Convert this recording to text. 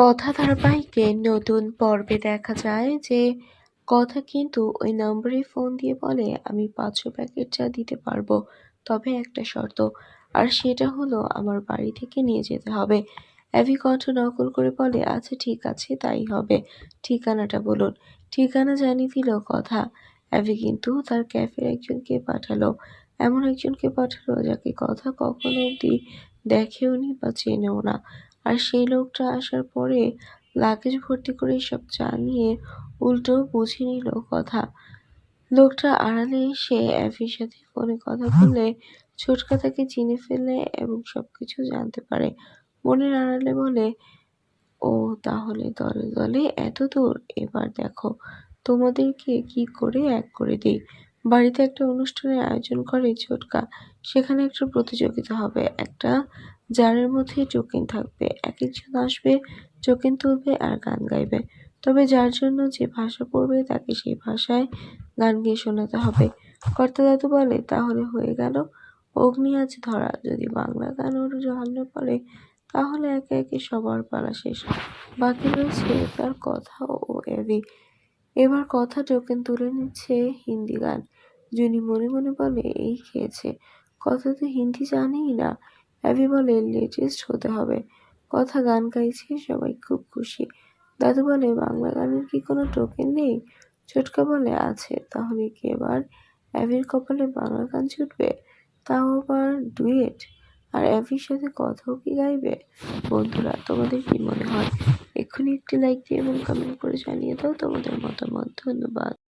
কথা ধারাবাহিকে নতুন পর্বে দেখা যায় যে কথা কিন্তু ওই নম্বরে ফোন দিয়ে বলে, আমি পাঁচশো প্যাকেট চা দিতে পারব, তবে একটা শর্ত, আর সেটা হলো আমার বাড়ি থেকে নিয়ে যেতে হবে। অ্যাভি কণ্ঠ নকল করে বলে আচ্ছা ঠিক আছে, তাই হবে। ঠিকানাটা বলুন। ঠিকানা জানিয়ে দিল কথা। অ্যাভি কিন্তু তার ক্যাফের একজনকে পাঠালো। এমন একজনকে পাঠালো যাকে কথা কখনো অবধি দেখেওনি বা চেনেও না। আর সেই লোকটা আসার পরে লাগেজ ভর্তি করে সব চা নিয়ে উল্টো বুঝে নিল কথা। লোকটা আড়ালে এসে অ্যাফির সাথে ফোনে কথা বলে ছোটকা তাকে চিনে ফেলে এবং সব কিছু জানতে পারে। মনের আড়ালে বলে, ও তাহলে দলে দলে এত দূর? এবার দেখো তোমাদেরকে কি করে এক করে দিই। বাড়িতে একটা অনুষ্ঠানের আয়োজন করে ছোটকা। সেখানে একটা প্রতিযোগিতা হবে, একটা জারের মধ্যে টোকেন থাকবে। এক একজন আসবে টোকেন তুলবে আর গান গাইবে। তবে যার জন্য যে ভাষা পড়বে, তাকে সেই ভাষায় গান গেয়ে শোনাতে হবে। কর্তা দাদু বলে, তাহলে হয়ে গেল। অগ্নি আজ ধরা। যদি বাংলা গান ওর জানলে পড়ে, তাহলে একে একে সবার পালা শেষ বাকি রয়েছে তার কথা ও এভি এবার কথা টোকেন তুলে নিচ্ছে হিন্দি গান। জুনি মনে মনে বলে, এই খেয়েছে। কথা তো হিন্দি জানেই না। অ্যাভি বলে লেটেস্ট হতে হবে। কথা গান গাইছে সবাই খুব খুশি। দাদু বলে, বাংলা গানের কি কোনো টোকেন নেই? ছোটকা বলে, আছে। তাহলে কি এবার অ্যাভির কপালে বাংলা গান ছুটবে? তাও আবার ডুয়েট? আর অ্যাভির সাথে কথাও কি গাইবে? বন্ধুরা, তোমাদের কি মনে হয়? এক্ষুনি একটি লাইক দিয়ে এবং কমেন্ট করে জানিয়ে দাও তোমাদের মতামত। ধন্যবাদ।